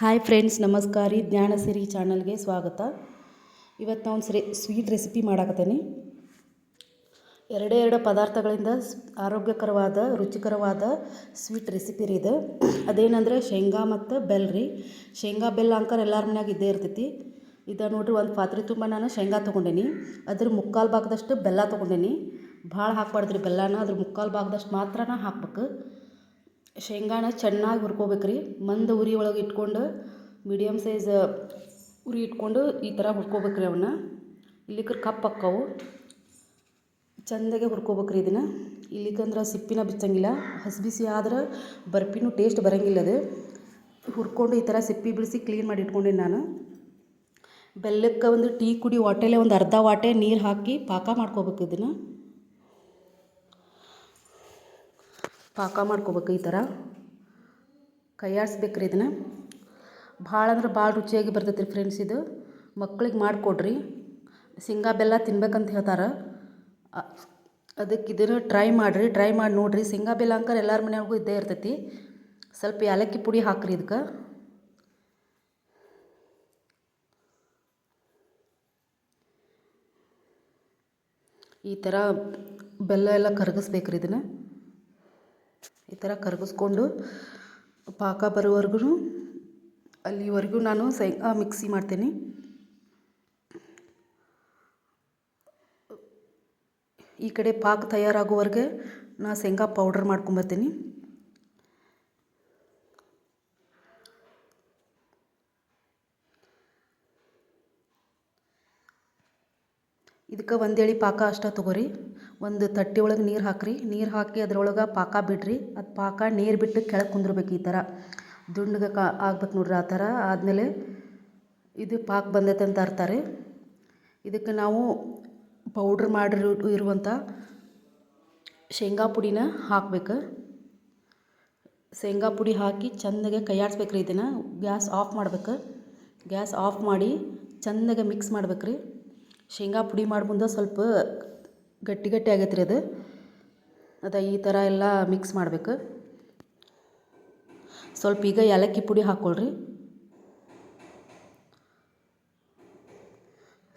Hi friends ನಮಸ್ಕಾರ. ರೀ ಜ್ಞಾನಸಿರಿ ಚಾನಲ್ಗೆ ಸ್ವಾಗತ. ಇವತ್ತು ನಾವು ಸ್ರೆ ಸ್ವೀಟ್ ರೆಸಿಪಿ ಮಾಡಾಕತ್ತೇನೆ. ಎರಡೇ ಎರಡು ಪದಾರ್ಥಗಳಿಂದ ಆರೋಗ್ಯಕರವಾದ, ರುಚಿಕರವಾದ ಸ್ವೀಟ್ ರೆಸಿಪಿ ರೀ ಇದು. ಅದೇನಂದ್ರೆ ಶೇಂಗಾ ಮತ್ತು ಬೆಲ್ಲ ರೀ. ಶೇಂಗಾ, ಬೆಲ್ಲ ಅಂಕರ್ ಎಲ್ಲರ ಮನ್ಯಾಗ ಇದ್ದೇ ಇರ್ತೈತಿ. ಇದು ನೋಡ್ರಿ ಒಂದು ಪಾತ್ರೆ ತುಂಬ ನಾನು ಶೇಂಗಾ ತೊಗೊಂಡೇನಿ. ಅದ್ರ ಮುಕ್ಕಾಲು ಭಾಗದಷ್ಟು ಬೆಲ್ಲ ತೊಗೊಂಡೇನಿ. ಭಾಳ ಹಾಕ್ಬಾರ್ದು ರೀ ಬೆಲ್ಲನ. ಅದ್ರ ಮುಕ್ಕಾಲು ಭಾಗದಷ್ಟು ಮಾತ್ರನ ಹಾಕ್ಬೇಕು. ಶೇಂಗಾನ ಚೆನ್ನಾಗಿ ಹುರ್ಕೋಬೇಕು ರೀ ಮಂದ ಉರಿ ಒಳಗೆ ಇಟ್ಕೊಂಡು ಮೀಡಿಯಮ್ ಸೈಜ್ ಉರಿ ಇಟ್ಕೊಂಡು ಈ ಥರ ಹುರ್ಕೋಬೇಕು ರೀ ಅವನ್ನ ಇಲ್ಲಿಕ್ರ ಕಪ್ ಅಕ್ಕವು. ಚಂದಾಗೆ ಹುರ್ಕೋಬೇಕು ರೀ ಇದನ್ನು. ಇಲ್ಲಿಕಂದ್ರೆ ಸಿಪ್ಪಿನ ಬಿಚ್ಚಂಗಿಲ್ಲ. ಹಸಿ ಬಿಸಿ ಆದ್ರೆ ಬರ್ಪಿನೂ ಟೇಸ್ಟ್ ಬರಂಗಿಲ್ಲ ಅದು. ಹುರ್ಕೊಂಡು ಈ ಥರ ಸಿಪ್ಪಿ ಬಿಡಿಸಿ ಕ್ಲೀನ್ ಮಾಡಿ ಇಟ್ಕೊಂಡೀನಿ ನಾನು. ಬೆಲ್ಲಕ್ಕೆ ಒಂದು ಟೀ ಕುಡಿ ವಾಟೆಲೆ ಒಂದು ಅರ್ಧ ವಾಟೆ ನೀರು ಹಾಕಿ ಪಾಕ ಮಾಡ್ಕೋಬೇಕು ಇದನ್ನು. ಪಾಕ ಮಾಡ್ಕೋಬೇಕು ಈ ಥರ. ಕೈಯಾಡಿಸ್ಬೇಕ್ರಿ ಇದನ್ನು. ಭಾಳ ಅಂದ್ರೆ ಭಾಳ ರುಚಿಯಾಗಿ ಬರ್ತೈತೆ ರೀ ಫ್ರೆಂಡ್ಸ್ ಇದು. ಮಕ್ಳಿಗೆ ಮಾಡಿಕೊಡ್ರಿ. ಶೇಂಗಾ ಬೆಲ್ಲ ತಿನ್ಬೇಕಂತ ಹೇಳ್ತಾರೆ. ಅದಕ್ಕೆ ಇದನ್ನು ಟ್ರೈ ಮಾಡಿರಿ ಟ್ರೈ ಮಾಡಿ ನೋಡಿರಿ. ಶೇಂಗಾ ಬೆಲ್ಲ ಅಂಕರ್ ಎಲ್ಲರ ಮನೆಯವ್ರಿಗೂ ಇದ್ದೇ ಇರ್ತೈತಿ. ಸ್ವಲ್ಪ ಏಲಕ್ಕಿ ಪುಡಿ ಹಾಕ್ರಿ ಇದಕ್ಕೆ. ಈ ಥರ ಬೆಲ್ಲ ಎಲ್ಲ ಕರಗಿಸ್ಬೇಕ್ರಿ ಇದನ್ನು. ಈ ಥರ ಕರಗಿಸ್ಕೊಂಡು ಪಾಕ ಬರೋವರೆಗೂ ಅಲ್ಲಿವರೆಗೂ ನಾನು ಸೈ ಮಿಕ್ಸಿ ಮಾಡ್ತೀನಿ. ಈ ಕಡೆ ಪಾಕ ತಯಾರಾಗೋವರೆಗೆ ನಾ ಶೇಂಗಾ ಪೌಡ್ರ್ ಮಾಡ್ಕೊಂಬರ್ತೀನಿ. ಇದಕ್ಕೆ ಒಂದೇಳಿ ಪಾಕ ಅಷ್ಟ ತೊಗೋರಿ. ಒಂದು ತಟ್ಟಿ ಒಳಗೆ ನೀರು ಹಾಕ್ರಿ. ನೀರು ಹಾಕಿ ಅದ್ರೊಳಗೆ ಪಾಕ ಬಿಡ್ರಿ. ಅದು ಪಾಕ ನೀರು ಬಿಟ್ಟು ಕೆಳಗೆ ಕುಂದ್ರಬೇಕು ಈ ಥರ ದುಂಡ್ಗೆ ಕಾ ಆಗ್ಬೇಕು ನೋಡ್ರಿ ಆ ಥರ ಆದಮೇಲೆ ಇದು ಪಾಕ ಬಂದೈತೆ ಅಂತ ಅರ್ಥ ರೀ. ಇದಕ್ಕೆ ನಾವು ಪೌಡ್ರ್ ಮಾಡಿ ಇರುವಂಥ ಶೇಂಗಾ ಪುಡಿನ ಹಾಕ್ಬೇಕು. ಶೇಂಗಾ ಪುಡಿ ಹಾಕಿ ಚೆಂದಾಗೆ ಕೈಯಾಡಿಸ್ಬೇಕು ರೀ ಇದನ್ನು. ಗ್ಯಾಸ್ ಆಫ್ ಮಾಡ್ಬೇಕು. ಗ್ಯಾಸ್ ಆಫ್ ಮಾಡಿ ಚೆಂದಾಗೆ ಮಿಕ್ಸ್ ಮಾಡ್ಬೇಕು ರೀ. ಶೇಂಗಾ ಪುಡಿ ಮಾಡಿ ಮುಂದೆ ಸ್ವಲ್ಪ ಗಟ್ಟಿ ಗಟ್ಟಿ ಆಗೈತೆ ರೀ ಅದು. ಅದು ಈ ಥರ ಎಲ್ಲ ಮಿಕ್ಸ್ ಮಾಡಬೇಕು. ಸ್ವಲ್ಪ ಈಗ ಏಲಕ್ಕಿ ಪುಡಿ ಹಾಕ್ಕೊಳ್ರಿ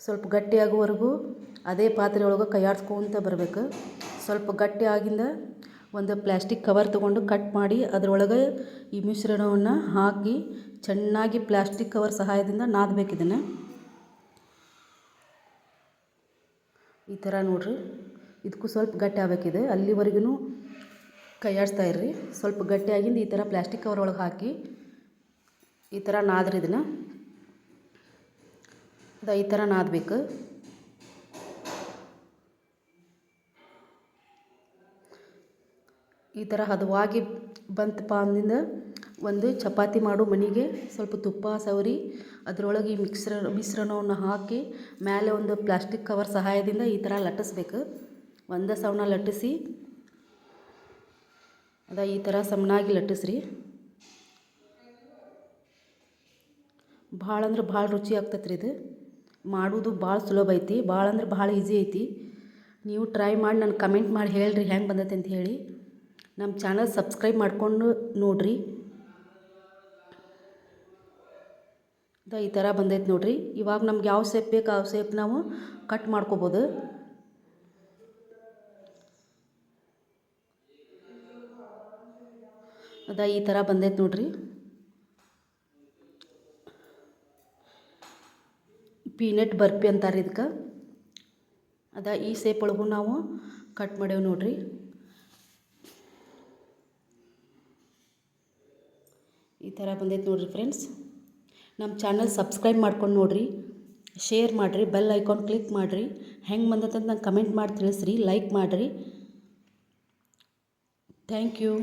ಸ್ವಲ್ಪ ಗಟ್ಟಿ ಆಗೋವರೆಗೂ ಅದೇ ಪಾತ್ರೆ ಒಳಗೆ ಕೈಯಾಡ್ಸ್ಕೊಂತ ಬರಬೇಕು. ಸ್ವಲ್ಪ ಗಟ್ಟಿ ಆಗಿಂದ ಒಂದು ಪ್ಲ್ಯಾಸ್ಟಿಕ್ ಕವರ್ ತೊಗೊಂಡು ಕಟ್ ಮಾಡಿ ಅದರೊಳಗೆ ಈ ಮಿಶ್ರಣವನ್ನು ಹಾಕಿ ಚೆನ್ನಾಗಿ ಪ್ಲ್ಯಾಸ್ಟಿಕ್ ಕವರ್ ಸಹಾಯದಿಂದ ನಾದಬೇಕು ಇದನ್ನು. ಈ ಥರ ನೋಡಿರಿ. ಇದಕ್ಕೂ ಸ್ವಲ್ಪ ಗಟ್ಟಿ ಆಗಬೇಕಿದೆ. ಅಲ್ಲಿವರೆಗೂ ಕೈಯಾಡಿಸ್ತಾ ಇರ್ರಿ. ಸ್ವಲ್ಪ ಗಟ್ಟಿಯಾಗಿಂದು ಈ ಥರ ಪ್ಲ್ಯಾಸ್ಟಿಕ್ ಕವರ್ ಒಳಗೆ ಹಾಕಿ ಈ ಥರ ನಾದ್ರಿ ಇದನ್ನು. ಅದು ಈ ಥರ ನಾದಬೇಕು. ಈ ಥರ ಹದವಾಗಿ ಬಂತಪ್ಪ ಅಂದಿಂದ ಒಂದು ಚಪಾತಿ ಮಾಡು ಮನೆಗೆ, ಸ್ವಲ್ಪ ತುಪ್ಪ ಸವರಿ, ಅದರೊಳಗೆ ಈ ಮಿಕ್ಸ್ರ, ಮಿಶ್ರಣವನ್ನು ಹಾಕಿ ಮೇಲೆ ಒಂದು ಪ್ಲಾಸ್ಟಿಕ್ ಕವರ್ ಸಹಾಯದಿಂದ ಈ ಥರ ಲಟ್ಟಿಸ್ಬೇಕು. ಒಂದು ಸವನ ಲಟ್ಟಿಸಿ, ಅದ ಈ ಥರ ಸಮನಾಗಿ ಲಟ್ಟಿಸ್ರಿ. ಭಾಳ ಅಂದ್ರೆ ಭಾಳ ರುಚಿ ಆಗ್ತೈತೆ ರೀ ಇದು. ಮಾಡೋದು ಭಾಳ ಸುಲಭ ಐತಿ, ಭಾಳ ಅಂದ್ರೆ ಭಾಳ ಈಸಿ ಐತಿ. ನೀವು ಟ್ರೈ ಮಾಡಿ ನನಗೆ ಕಮೆಂಟ್ ಮಾಡಿ ಹೇಳ್ರಿ, ಹೆಂಗೆ ಬಂದೈತೆ ಅಂತ ಹೇಳಿ. ನಮ್ಮ ಚಾನಲ್ ಸಬ್ಸ್ಕ್ರೈಬ್ ಮಾಡಿಕೊಂಡು ನೋಡಿರಿ. ಈ ಥರ ಬಂದೈತೆ ನೋಡಿರಿ. ಇವಾಗ ನಮ್ಗೆ ಯಾವ ಸೇಪ್ ಬೇಕು ಆ ಸೇಪ್ ನಾವು ಕಟ್ ಮಾಡ್ಕೋಬೋದು. ಅದ ಈ ಥರ ಬಂದೈತೆ ನೋಡಿರಿ. ಪೀನಟ್ ಬರ್ಪಿ ಅಂತಾರೆ ಇದಕ್ಕೆ. ಅದ ಈ ಸೇಪ್ ಒಳಗೂ ನಾವು ಕಟ್ ಮಾಡೇವು ನೋಡ್ರಿ. ಈ ಥರ ಬಂದೈತೆ ನೋಡ್ರಿ ಫ್ರೆಂಡ್ಸ್ ನಮ್ಮ ಚಾನಲ್ ಸಬ್ಸ್ಕ್ರೈಬ್ ಮಾಡ್ಕೊಂಡು ನೋಡಿರಿ, ಶೇರ್ ಮಾಡಿರಿ, ಬೆಲ್ ಐಕಾನ್ ಕ್ಲಿಕ್ ಮಾಡಿರಿ, ಹೆಂಗೆ ಬಂದತ್ತ ಅಂತ ನಂಗೆ ಕಮೆಂಟ್ ಮಾಡಿ ತಿಳಿಸ್ರಿ, ಲೈಕ್ ಮಾಡಿರಿ. Thank you.